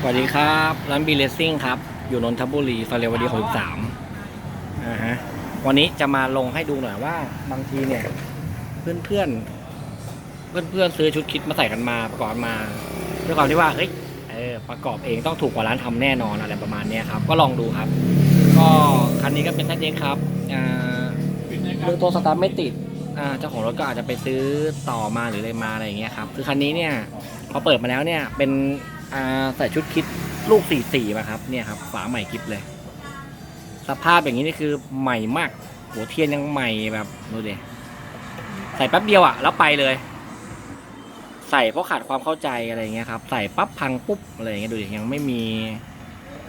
สวัสดีครับร้านบีเลสซิ่งครับ อยู่นนทบุรีฟาเรวดีหกสามอ่าฮะวันนี้จะมาลงให้ดูหน่อยว่าบางทีเนี่ย เพื่อนเพื่อนเพื่อนเพื่อนซื้อชุดคิดมาใส่กันมาประกอบมาด้วยความที่ว่าเฮ้ยเออประกอบเองต้องถูกกว่าร้านทำแน่นอนอะไรประมาณเนี้ยครับ ก็ลองดูครับ ก็คันนี้ก็เป็นท่านเองครับอ่าเรื่องตัวสตาร์ทไม่ติด อ่าเจ้าของรถก็อาจจะไปซื้อต่อมาหรืออะไรมาอะไรอย่างเงี้ยครับคือคันนี้เนี่ยพอเปิดมาแล้วเนี่ยเป็นอ่าใส่ชุดคิดลูกสี่สี่มาครับเนี่ยครับฝาใหม่กิฟเลย สภาพอย่างนี้นี่คือใหม่มากหัวเทียนยังใหม่แบบดูดิใส่แป๊บเดียวอะแล้วไปเลย ใส่เพราะขาดความเข้าใจอะไรอย่างเงี้ยครับใส่ปั๊บพังปุ๊บอะไรอย่างเงี้ยดูดิยังไม่มี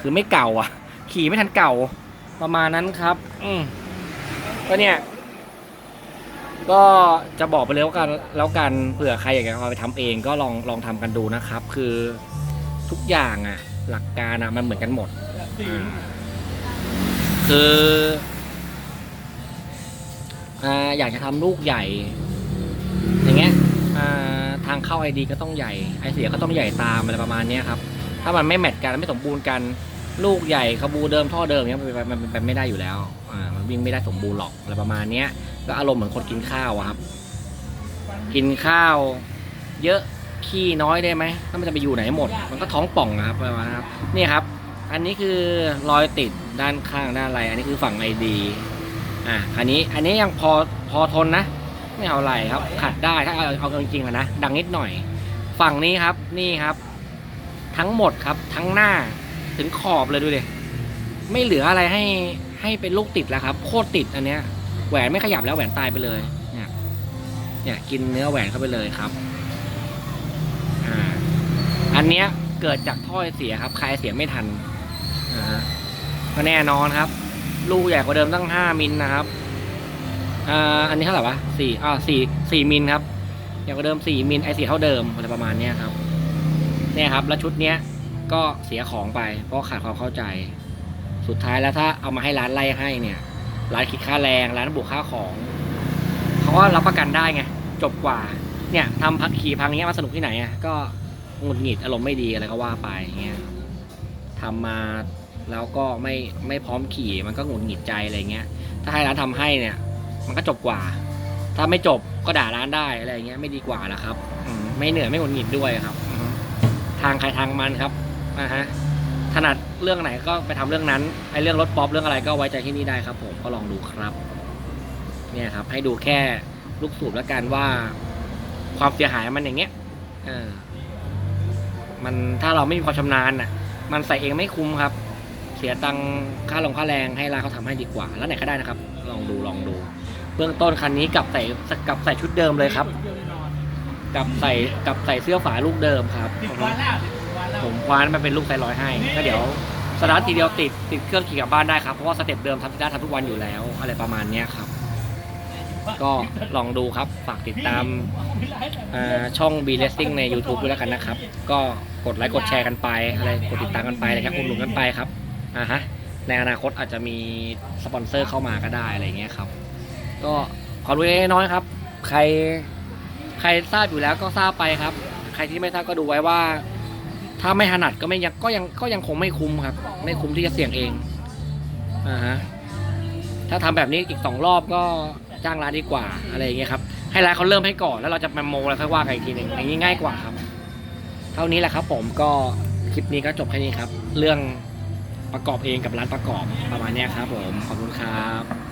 คือไม่เก่าอะขี่ไม่ทันเก่า ประมาณนั้นครับ อืมก็เนี่ย ก็จะบอกไปเลยว่ากันแล้วกันเผื่อใครอยากจะเอาไปทำเองก็ลองลองทำกันดูนะครับ คือทุกอย่างอะ หลักการอะมันเหมือนกันหมดอ่าคืออ่าอยากจะทำลูกใหญ่ อย่างเงี้ยอ่าทางเข้าไอดีก็ต้องใหญ่ไอเสียก็ต้องใหญ่ตามอะไรประมาณเนี้ยครับ ถ้ามันไม่แมทกันไม่สมบูรณ์กัน ลูกใหญ่ขบูเดิมท่อเดิมเนี้ยมันเป็นมันเป็นไม่ได้อยู่แล้วอ่ามันวิ่งไม่ได้สมบูรณ์หรอกอะไรประมาณเนี้ย ก็อารมณ์เหมือนคนกินข้าวอะครับ กินข้าว เยอะขี้น้อยได้ไหมถ้ามันจะไปอยู่ไหนหมด มันก็ท้องป่องอะครับประมาณนั้ครับนี่ครับ อันนี้คือรอยติดด้านข้างด้านอะไร อันนี้คือฝั่งไอดีอะอันนี้อันนี้ยังพอพอทนนะ ไม่เอาไรครับ ขัดได้ถ้าเอาเอาจริงๆอะนะดังนิดหน่อย ฝั่งนี้ครับนี่ครับ ทั้งหมดครับทั้งหน้า ถึงขอบเลยดูดิไม่เหลืออะไรให้ให้เป็นลูกติดแล้วครับ โคตรติดอันเนี้ยแหวนไม่ขยับแล้วแหวนตายไปเลยเนี่ยเนี่ยกินเนื้อแหวนเข้าไปเลยครับอ่าอันเนี้ยเกิดจากท่อเสียครับใครเสียไม่ทันอ่าฮะก็แน่นอนครับ ลูกใหญ่กว่าเดิมตั้งห้ามิลนะครับอ่าอันนี้เท่าไหร่วะสี่อ่าสี่สี่มิลครับใหญ่กว่าเดิมสี่มิลไอเสียเท่าเดิมอะไรประมาณเนี้ยครับเนี่ยครับ แล้วชุดเนี้ย ก็เสียของไป เพราะขาดความเข้าใจ สุดท้ายแล้วถ้าเอามาให้ร้านไล่ให้เนี่ย ร้านคิดค่าแรงร้านบวกค่าของเขาก็รับประกันได้ไงจบกว่า เนี่ยทำพักขี่พังเงี้ยมาสนุกที่ไหนอะก็หงุดหงิดอารมณ์ไม่ดีอะไรก็ว่าไปเงี้ยทำมาแล้วก็ไม่ไม่พร้อมขี่มันก็หงุดหงิดใจอะไรเงี้ย ถ้าให้ร้านทำให้เนี่ย มันก็จบกว่า ถ้าไม่จบก็ด่าร้านได้อะไรเงี้ยไม่ดีกว่าละครับไม่เหนื่อยไม่หงุดหงิดด้วยครับ ทางใครทางมันครับ อ่าฮะถนัดเรื่องไหนก็ไปทำเรื่องนั้นไอเรื่องรถป๊อปเรื่องอะไรก็ไว้ใจที่นี่ได้ครับ ผมก็ลองดูครับเนี่ยครับ ให้ดูแค่ลูกสูบแล้วกันว่า ความเสียหายมันอย่างเงี้ยเออมันถ้าเราไม่มีความชำนาญน่ะ มันใส่เองไม่คุ้มครับ เสียตังค่าลงค่าแรงให้ร้านเขาทำให้ดีกว่า แล้วไหนก็ได้นะครับ ลองดูลองดู เบื้องต้นคันนี้กลับใส่กลับใส่ชุดเดิมเลยครับกลับใส่กลับใส่เสื้อฝาลูกเดิมครับ ผมคว้านมันเป็นลูกไซร้อยให้ ก็เดี๋ยวสตาร์ททีเดียวติดติดเครื่องขี่กลับบ้านได้ครับ เพราะว่าสเต็ปเดิมทำที่ได้ทำทุกวันอยู่แล้ว อะไรประมาณเนี้ยครับ ก็ลองดูครับ ฝากติดตามช่อง B Racing ใน YouTube ด้วยแล้วกันนะครับ ก็กดไลค์กดแชร์กันไปอะไรกดติดตามกันไปนะครับอุดหนุนกันไปครับอ่าฮะในอนาคตอาจจะมีสปอนเซอร์เข้ามาก็ได้อะไรเงี้ยครับ ก็ความรู้เล็กน้อยๆครับ ใครใครทราบอยู่แล้วก็ทราบไปครับ ใครที่ไม่ทราบก็ดูไว้ว่า ถ้าไม่ถนัดก็ไม่ยังก็ยังก็ยังคงไม่คุ้มครับ ไม่คุ้มที่จะเสี่ยงเองอ่าฮะถ้าทำแบบนี้อีกสองรอบก็จ้างร้านดีกว่าอะไรอย่างเงี้ยครับให้ร้านเขาเริ่มให้ก่อนแล้วเราจะมาโมแล้วค่อยว่ากันอีกทีหนึ่งอย่างนี้ง่ายกว่าครับ เท่านี้แหละครับ ผมก็คลิปนี้ก็จบแค่นี้ครับ เรื่องประกอบเองกับร้านประกอบประมาณเนี้ยครับ ผมขอบคุณครับ